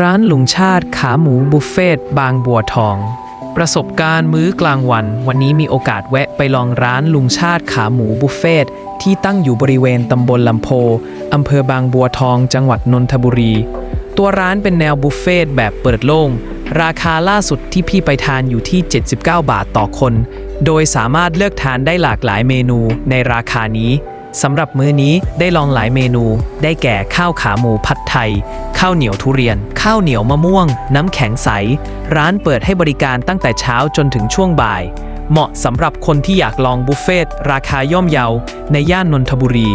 ร้านลุงชาติขาหมูบุฟเฟ่ตบางบัวทอง ประสบการณ์มื้อกลางวัน วันนี้มีโอกาสแวะไปลองร้านลุงชาติขาหมูบุฟเฟ่ตที่ตั้งอยู่บริเวณตำบลลำโพอำเภอบางบัวทอง จังหวัดนนทบุรี ตัวร้านเป็นแนวบุฟเฟ่ตแบบเปิดโล่ง ราคาล่าสุดที่พี่ไปทานอยู่ที่ 79 บาทต่อคน โดยสามารถเลือกทานได้หลากหลายเมนูในราคานี้ สำหรับมื้อนี้ได้ลองหลายเมนู ได้แก่ข้าวขาหมูผัดไทย ข้าวเหนียวทุเรียน ข้าวเหนียวมะม่วง น้ำแข็งใส ร้านเปิดให้บริการตั้งแต่เช้าจนถึงช่วงบ่าย เหมาะสำหรับคนที่อยากลองบุฟเฟ่ตราคาย่อมเยา ในย่านนนทบุรี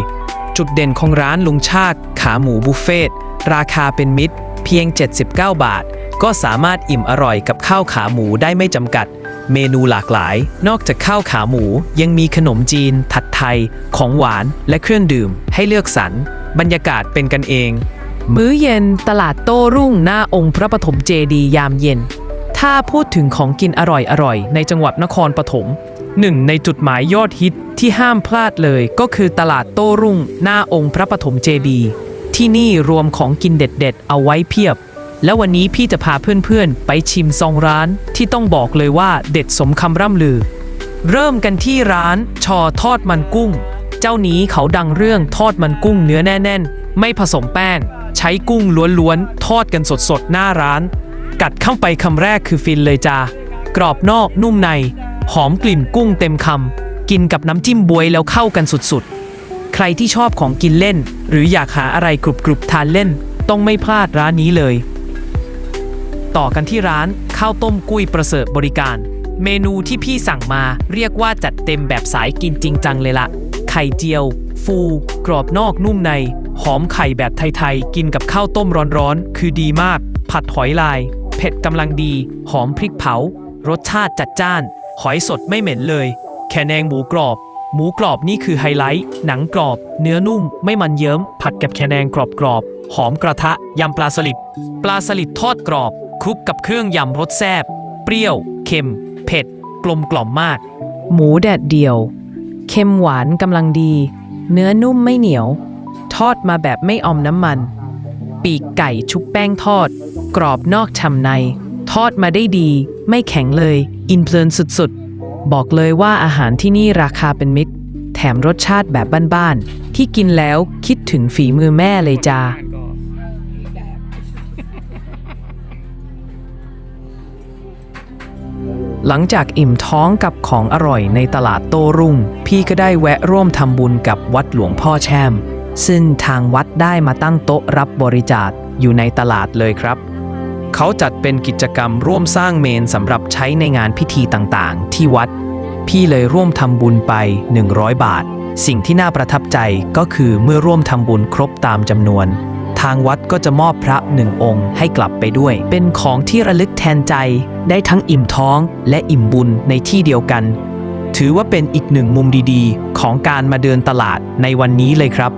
จุดเด่นของร้านลุงชาติ ขาหมูบุฟเฟ่ตราคาเป็นมิตร เพียง 79 บาท ก็สามารถอิ่มอร่อยกับข้าวขาหมูได้ไม่จำกัด เมนูหลากหลาย นอกจากข้าวขาหมูยังมีขนมจีนถัดไทย ของหวานและเครื่องดื่ม ให้เลือกสรร บรรยากาศเป็นกันเอง มื้อเย็นตลาดโต้รุ่งหน้าองค์พระปฐมเจดียามเย็น ถ้าพูดถึงของกินอร่อยๆ ในจังหวัดนครปฐมหนึ่งในจุดหมายยอดฮิตที่ห้ามพลาดเลยก็คือตลาดโต้รุ่ง หน้าองค์พระปฐมเจดีย์ที่นี่รวมของกินเด็ดๆ เอาไว้เพียบ แล้ววันนี้พี่จะพาเพื่อนๆ ไปชิมซองร้านที่ต้องบอกเลยว่าเด็ดสมคำร่ำลือ เริ่มกันที่ร้านชอทอดมันกุ้ง เจ้านี้เขาดังเรื่องทอดมันกุ้งเนื้อแน่น ๆ ไม่ผสมแป้ง ใช้กุ้งล้วนๆ ทอดกันสดๆ หน้าร้าน กัดเข้าไปคำแรกคือฟินเลยจ้ากรอบนอกนุ่มใน หอมกลิ่นกุ้งเต็มคำกินกับน้ำจิ้มบวยแล้วเข้ากันสุดๆ ใครที่ชอบของกินเล่น หรืออยากหาอะไรกรุบๆทานเล่น ต้องไม่พลาดร้านนี้เลย ต่อกันที่ร้านข้าวต้มกุ้ยประเสริฐบริการ เมนูที่พี่สั่งมาเรียกว่าจัดเต็มแบบสายกินจริงจังเลยละ ไข่เจียว ฟู กรอบนอกนุ่มใน หอมไข่แบบไทยๆ กินกับข้าวต้มร้อนๆ คือดีมาก ผัดหอยลาย เผ็ดกำลังดี หอมพริกเผา รสชาติจัดจ้าน หอยสดไม่เหม็นเลยแคแนงหมูกรอบ หมูกรอบนี่คือไฮไลท์ หนังกรอบ เนื้อนุ่ม ไม่มันเยิ้ม ผัดกับแคแนงกรอบๆ หอมกระทะ ยำปลาสลิด ปลาสลิดทอดกรอบ คลุกกับเครื่องยำรสแซ่บ เปรี้ยว เค็ม เผ็ด กลมกล่อมมาก หมูแดดเดียว เค็มหวานกำลังดี เนื้อนุ่มไม่เหนียว ทอดมาแบบไม่อมน้ำมัน ปีกไก่ชุบแป้งทอด กรอบนอกฉ่ำใน ทอดมาได้ดี ไม่แข็งเลย อินเพลินสุดๆ บอกเลยว่าอาหารที่นี่ราคาเป็นมิตร แถมรสชาติแบบบ้านๆที่กินแล้วคิดถึงฝีมือแม่เลยจ้า หลังจากอิ่มท้องกับของอร่อยในตลาดโตรุ่ง พี่ก็ได้แวะร่วมทำบุญกับวัดหลวงพ่อแช่ม ซึ่งทางวัดได้มาตั้งโต๊ะรับบริจาคอยู่ในตลาดเลยครับ เขาจัดเป็นกิจกรรมร่วมสร้างเมนสำหรับใช้ในงานพิธีต่างๆ ที่วัด พี่เลยร่วมทำบุญไป 100 บาท สิ่งที่น่าประทับใจก็คือเมื่อร่วมทำบุญครบตามจำนวน ทางวัดก็จะมอบพระหนึ่งองค์ให้กลับไปด้วย เป็นของที่ระลึกแทนใจ ได้ทั้งอิ่มท้องและอิ่มบุญในที่เดียวกัน ถือว่าเป็นอีกหนึ่งมุมดีๆ ของการมาเดินตลาดในวันนี้เลยครับ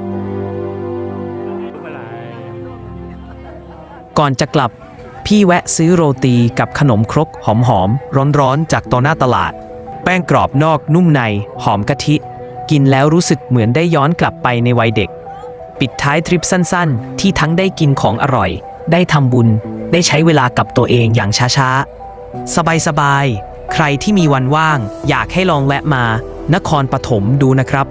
ก่อนจะกลับ พี่แวะซื้อโรตีกับขนมครกหอมๆร้อนๆจากตัวหน้าตลาด แป้งกรอบนอกนุ่มในหอมกะทิ กินแล้วรู้สึกเหมือนได้ย้อนกลับไปในวัยเด็ก ปิดท้ายทริปสั้นๆ ที่ทั้งได้กินของอร่อย ได้ทำบุญ ได้ใช้เวลากับตัวเองอย่างช้าๆ สบายๆ ใครที่มีวันว่าง อยากให้ลองแวะมา นครปฐมดูนะครับ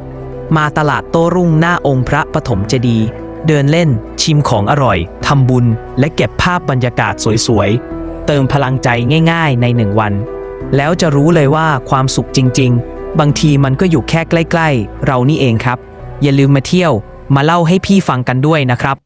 มาตลาดโต้รุ่งหน้าองค์พระปฐมเจดีย์เดินเล่น ชิมของอร่อยทำบุญ และเก็บภาพบรรยากาศสวยๆ เติมพลังใจง่ายๆ ในหนึ่งวัน แล้วจะรู้เลยว่าความสุขจริง ๆ บางทีมันก็อยู่แค่ใกล้ ๆ เรานี่เองครับ อย่าลืมมาเที่ยว มาเล่าให้พี่ฟังกันด้วยนะครับ